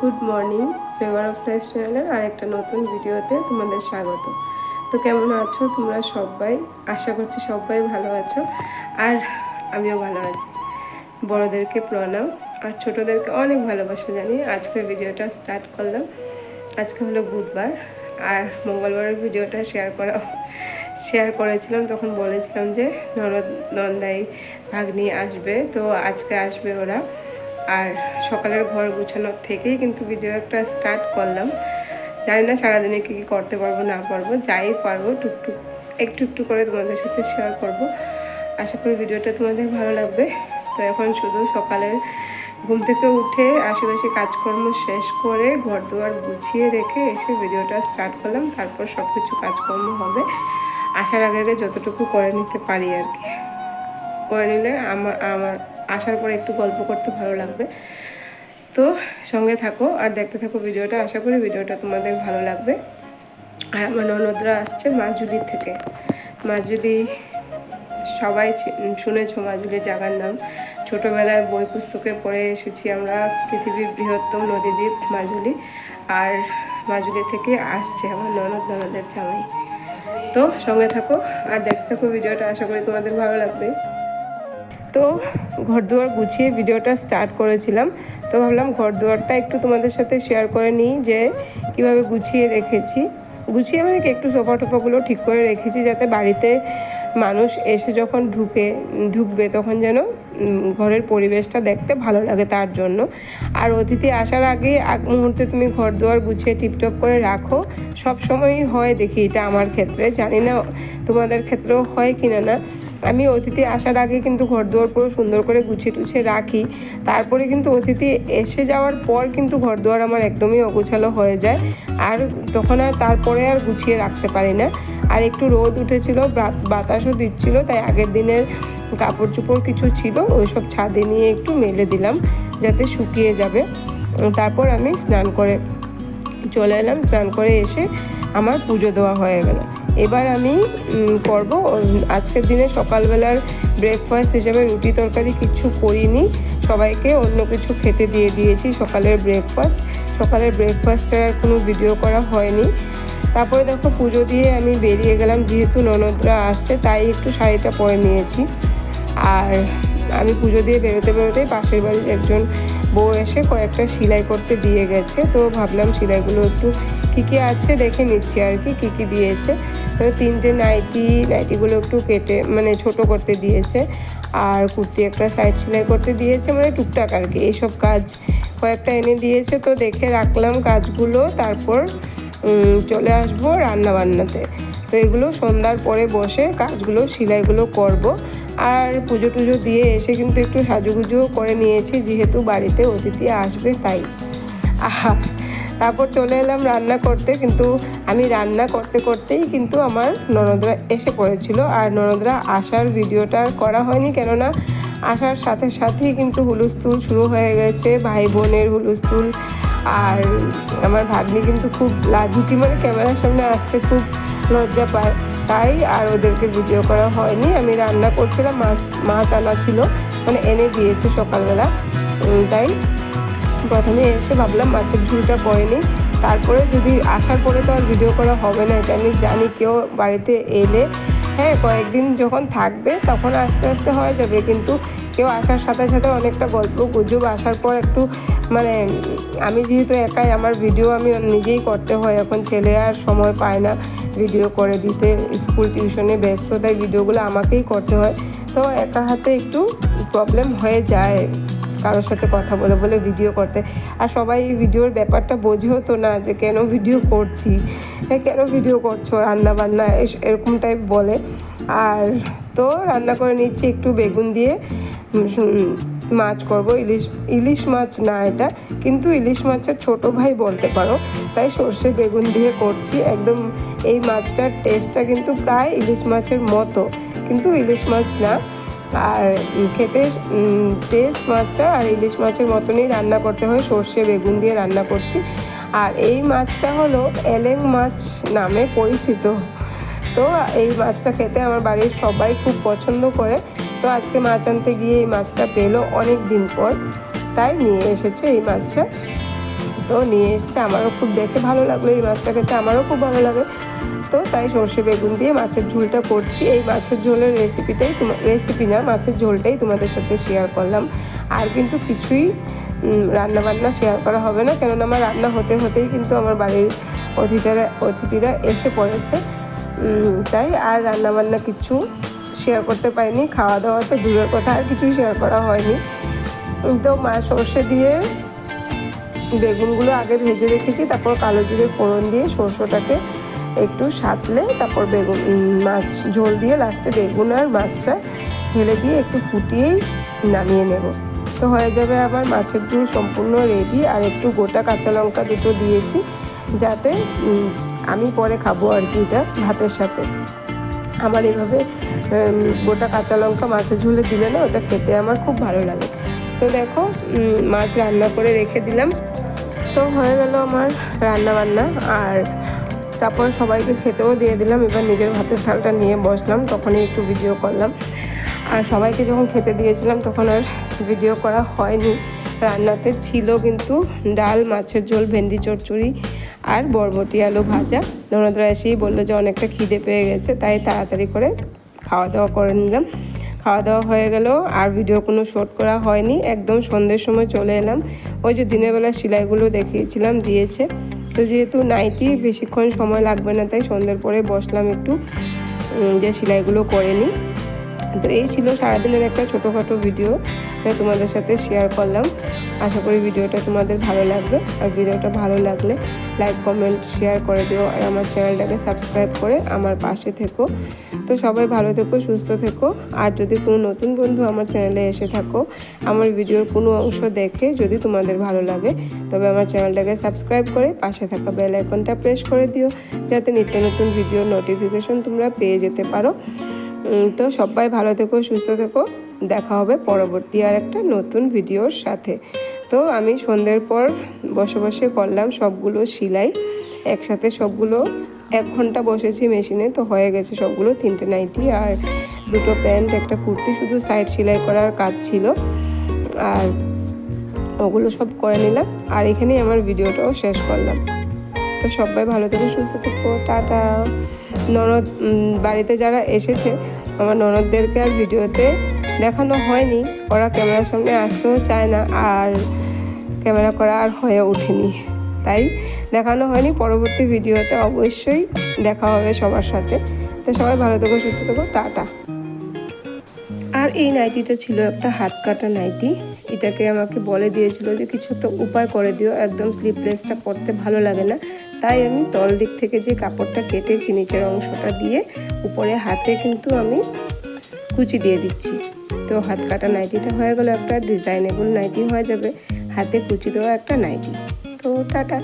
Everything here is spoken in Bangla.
Good morning flavour of life চ্যানেলের আরেকটা নতুন ভিডিওতে তোমাদের স্বাগত। তো কেমন আছো তোমরা সবাই? আশা করছি সবাই ভালো আছো, আর আমিও ভালো আছি। বড়োদেরকে প্রণাম, আর ছোটোদেরকে অনেক ভালোবাসা জানি আজকের ভিডিওটা স্টার্ট করলাম। আজকে হলো বুধবার, আর মঙ্গলবারের ভিডিওটা শেয়ার করা শেয়ার করেছিলাম, তখন বলেছিলাম যে ননদ, নন্দাই ভাগ্নি আসবে, তো আজকে আসবে ওরা। আর সকালের ঘর গুছানোর থেকেই কিন্তু ভিডিও একটা স্টার্ট করলাম। জানি না সারাদিনে কী কী করতে পারব, না পারব, যাই পারব, টুকটুক, একটু একটু করে তোমাদের সাথে শেয়ার করব। আশা করি ভিডিওটা তোমাদের ভালো লাগবে। তো এখন শুধু সকালের ঘুম থেকে উঠে আশেপাশে কাজকর্ম শেষ করে ঘর দুয়ার গুছিয়ে রেখে এসে ভিডিওটা স্টার্ট করলাম। তারপর সব কিছু কাজকর্ম হবে। আসার আগে আগে যতটুকু করে নিতে পারি আর কি। করে নিলে আমার আমার আসার পরে একটু গল্প করতে ভালো লাগবে। তো সঙ্গে থাকো আর দেখতে থাকো ভিডিওটা। আশা করি ভিডিওটা তোমাদের ভালো লাগবে। আর আমার ননদরা আসছে মাজুলি থেকে। মাজুলি সবাই শুনেছো মাজুলি জায়গার নাম। ছোটোবেলায় বই পুস্তকে পড়ে এসেছি আমরা। পৃথিবীর বৃহত্তম নদীদ্বীপ মাজুলি। আর মাজুলি থেকে আসছে আমার ননদ, ননদের জামাই। তো সঙ্গে থাকো আর দেখতে থাকো ভিডিওটা। আশা করি তোমাদের ভালো লাগবে। তো ঘর দুয়ার গুছিয়ে ভিডিওটা স্টার্ট করেছিলাম। তো ভাবলাম ঘর দুয়ারটা একটু তোমাদের সাথে শেয়ার করে নিই যে কীভাবে গুছিয়ে রেখেছি। গুছিয়ে মানে একটু সোফা টোফাগুলো ঠিক করে রেখেছি যাতে বাড়িতে মানুষ এসে যখন ঢুকে, ঢুকবে তখন যেন ঘরের পরিবেশটা দেখতে ভালো লাগে তার জন্য। আর অতিথি আসার আগে এক মুহূর্তে তুমি ঘর দুয়ার গুছিয়ে টিপটপ করে রাখো। সব সময়ই হয় দেখি এটা আমার ক্ষেত্রে। জানি না তোমাদের ক্ষেত্রেও হয় কিনা না। আমি অতিথি আসার আগে কিন্তু ঘর দুয়ার পুরো সুন্দর করে গুছিয়ে টুছিয়ে রাখি। তারপরে কিন্তু অতিথি এসে যাওয়ার পর কিন্তু ঘর দুয়ার আমার একদমই অগোছালো হয়ে যায়। আর তখন আর তারপরে আর গুছিয়ে রাখতে পারি না। আর একটু রোদ উঠেছিল বাত- বাতাসও দিচ্ছিল তাই আগের দিনের কাপড় চোপড় কিছু ছিল ওইসব ছাদে নিয়ে একটু মেলে দিলাম যাতে শুকিয়ে যাবে। তারপর আমি স্নান করে চলে এলাম স্নান করে এসে আমার পুজো দেওয়া হয়ে গেল। এবার আমি করব। আজকের দিনে সকালবেলার ব্রেকফাস্ট হিসেবে রুটি তরকারি কিছু করিনি। সবাইকে অন্য কিছু খেতে দিয়ে দিয়েছি সকালের ব্রেকফাস্ট সকালের ব্রেকফাস্টের আর কোনো ভিডিও করা হয়নি। তারপরে দেখো পুজো দিয়ে আমি বেরিয়ে গেলাম, যেহেতু ননদরা আসছে, তাই একটু শাড়িটা পরে নিয়েছি। আর আমি পুজো দিয়ে বেরোতে বেরোতেই পাশের বাড়ির একজন বউ এসে কয়েকটা সেলাই করতে দিয়ে গেছে। তো ভাবলাম সেলাইগুলো একটু কী কী আছে দেখে নিচ্ছি আর কি, কী কী দিয়েছে। তিনটে নাইটি, নাইটিগুলো একটু কেটে মানে ছোট করতে দিয়েছে। আর কুর্তি একটা সাইড সেলাই করতে দিয়েছে মানে টুকটাক আর কি। এইসব কাজ কয়েকটা এনে দিয়েছে, তো দেখে রাখলাম কাজগুলো। তারপর চলে আসব রান্না বান্নাতে তো এগুলো সন্ধ্যার পরে বসে কাজগুলো, সেলাইগুলো করব। আর পুজো টুজো দিয়ে এসে কিন্তু একটু সাজুগুজুও করে নিয়েছি, যেহেতু বাড়িতে অতিথি আসবে তাই। তারপর চলে এলাম রান্না করতে, কিন্তু আমি রান্না করতে করতেই কিন্তু আমার ননদরা এসে পড়েছিল। আর ননদরা আসার ভিডিওটা করা হয়নি, কেননা আসার সাথে সাথেই কিন্তু হুলুস্থুল শুরু হয়ে গেছে ভাই বোনের হুলুস্থুল। আর আমার ভাগ্নি কিন্তু খুব লাজুকি মানে ক্যামেরার সামনে আসতে খুব লজ্জা পায়। তাই আর ওদেরকে ভিডিও করা হয়নি। আমি রান্না করছিলাম, মাছ মাছ আনা ছিল মানে এনে দিয়েছে সকালবেলা। তাই প্রথমে এসে ভাবলাম মাছের ঝুলটা নিই। তারপরে যদি আসার পরে তো আর ভিডিও করা হবে না, এটা আমি জানি কেউ বাড়িতে এলে। হ্যাঁ কয়েকদিন যখন থাকবে তখন আস্তে আস্তে হয়ে যাবে, কিন্তু কেউ আসার সাথে সাথে অনেকটা গল্প গুজব আসার পর একটু মানে আমি যেহেতু একাই, আমার ভিডিও আমি নিজেই করতে হয়। এখন ছেলে আর সময় পায় না ভিডিও করে দিতে, স্কুল টিউশনে ব্যস্ত তাই ভিডিওগুলো আমাকেই করতে হয়। তো একা হাতে একটু প্রবলেম হয়ে যায়। কারোর সাথে কথা বলে বলে ভিডিও করতে। আর সবাই এই ভিডিওর ব্যাপারটা বোঝেও তো না যে কেন ভিডিও করছি। এ, কেন ভিডিও করছ? রান্না বান্না এরকম টাইপ বলে। আর তো রান্না করে নিচ্ছি একটু বেগুন দিয়ে। মাছ করব। ইলিশ ইলিশ মাছ না এটা কিন্তু ইলিশ মাছের ছোট ভাই বলতে পারো। তাই সর্ষে বেগুন দিয়ে করছি। একদম এই মাছটার টেস্টটা কিন্তু প্রায় ইলিশ মাছের মতো। কিন্তু ইলিশ মাছ না। আর খেতে টেস্ট মাছটা আর ইলিশ মাছের মতনই রান্না করতে হয়। সর্ষে, বেগুন দিয়ে রান্না করছি। আর এই মাছটা হলো এলেং মাছ নামে পরিচিত। তো এই মাছটা খেতে আমার বাড়ির সবাই খুব পছন্দ করে। তো আজকে মাছ আনতে গিয়ে এই মাছটা পেল অনেক দিন পর। তাই নিয়ে এসেছে এই মাছটা। তো নিয়ে এসছে, আমারও খুব দেখে ভালো লাগল এই মাছটা খেতে, আমারও খুব ভালো লাগে। তো তাই সর্ষে বেগুন দিয়ে মাছের ঝোলটা করছি। এই মাছের ঝোলের রেসিপিটাই তোমার রেসিপি না, মাছের ঝোলটাই তোমাদের সাথে শেয়ার করলাম। আর কিন্তু কিছুই রান্না বান্না শেয়ার করা হবে না, কেননা আমার রান্না হতে হতেই কিন্তু আমার বাড়ির অতিথিরা অতিথিরা এসে পড়েছে। তাই আর রান্না বান্না কিছু শেয়ার করতে পারিনি খাওয়া দাওয়া তো দূরের কথা আর কিছুই শেয়ার করা হয়নি। তো মা সর্ষে দিয়ে বেগুনগুলো আগে ভেজে রেখেছি, তারপর কালো জিরে ফোড়ন দিয়ে সর্ষেটাকে একটু সাতলে তারপর বেগুন মাছ, ঝোল দিয়ে লাস্টে বেগুন আর মাছটা ঢেলে দিয়ে একটু ফুটিয়েই নামিয়ে নেব। তো হয়ে যাবে আবার মাছের ঝোল সম্পূর্ণ রেডি আর একটু গোটা কাঁচা লঙ্কা দুটো দিয়েছি যাতে আমি পরে খাব আর কি এটা ভাতের সাথে। আমার এভাবে গোটা কাঁচা লঙ্কা মাছের ঝোলে দিলে না ওটা খেতে আমার খুব ভালো লাগে। তো দেখো মাছ রান্না করে রেখে দিলাম। তো হয়ে গেল আমার রান্না বান্না আর তারপরে সবাইকে খেতেও দিয়ে দিলাম। এবার নিজের ভাতের থালটা নিয়ে বসলাম, তখনই একটু ভিডিও করলাম। আর সবাইকে যখন খেতে দিয়েছিলাম, তখন আর ভিডিও করা হয়নি। রান্নাতে ছিল কিন্তু ডাল, মাছের ঝোল, ভেন্ডি চচ্চড়ি আর বরবটি আলু ভাজা। ননদরা এসেই বলল যে অনেকটা খিদে পেয়ে গেছে, তাই তাড়াতাড়ি করে খাওয়া দাওয়া করে নিলাম। খাওয়া দাওয়া হয়ে গেল, আর ভিডিও কোনো শ্যুট করা হয়নি। একদম সন্ধ্যের সময় চলে এলাম। ওই যে দিনের বেলা সেলাইগুলো দেখিয়েছিলাম, দিয়েছে। তো যেহেতু নাইটি বেশিক্ষণ সময় লাগবে না, তাই সন্ধ্যের পরে বসলাম একটু। যে সেলাইগুলো করে নিই। তো এই ছিল সারাদিনের একটা ছোটোখাটো ভিডিও তোমাদের সাথে শেয়ার করলাম। আশা করি ভিডিওটা তোমাদের ভালো লাগবে। আর ভিডিওটা ভালো লাগলে লাইক কমেন্ট শেয়ার করে দিও। আর আমার চ্যানেলটাকে সাবস্ক্রাইব করে আমার পাশে থেকো। তো সবাই ভালো থেকো, সুস্থ থেকো। আর যদি কোনো নতুন বন্ধু আমার চ্যানেলে এসে থাকো, আমার ভিডিওর কোনো অংশ দেখে যদি তোমাদের ভালো লাগে, তবে আমার চ্যানেলটাকে সাবস্ক্রাইব করে পাশে থাকা বেল আইকনটা প্রেস করে দিও, যাতে নিত্য নতুন ভিডিওর নোটিফিকেশন তোমরা পেয়ে যেতে পারো। তো সবাই ভালো থেকো, সুস্থ থেকো। দেখা হবে পরবর্তী আর একটা নতুন ভিডিওর সাথে। তো আমি সন্ধ্যের পর বসে বসে করলাম সবগুলো সিলাই। একসাথে সবগুলো, এক ঘণ্টা বসেছি মেশিনে, তো হয়ে গেছে সবগুলো তিনটে নাইটি আর দুটো প্যান্ট, একটা কুর্তি, শুধু সাইড সেলাই করার কাজ ছিল। আর ওগুলো সব করে নিলাম আর এখানেই আমার ভিডিওটাও শেষ করলাম। তো সবাই ভালো থেকো, সুস্থ থেকো, টাটা। ননদ বাড়িতে যারা এসেছে, আমার ননদদেরকে আর ভিডিওতে দেখানো হয়নি। ওরা ক্যামেরার সামনে আসতেও চায় না, আর ক্যামেরা করা আর হয়ে ওঠেনি। তাই দেখানো হয়নি। পরবর্তী ভিডিওতে অবশ্যই দেখা হবে সবার সাথে। তো সবাই ভালো থেকো, সুস্থ থেকো। টাটা। আর এই নাইটিটা ছিল একটা হাত কাটা নাইটি। এটাকে আমাকে বলে দিয়েছিল যে, কিছু একটা উপায় করে দিও। একদম স্লিপলেসটা পরতে ভালো লাগে না। তাই আমি তল দিক থেকে যে কাপড়টা কেটেছি, নিচের অংশটা দিয়ে, উপরে হাতে কিন্তু আমি কুচি দিয়ে দিচ্ছি। তো হাত কাটা নাইটিটা হয়ে গেলো একটা ডিজাইনেবল নাইটি হয়ে যাবে। হাতে কুচি দেওয়া একটা নাইটি। তো টাটা।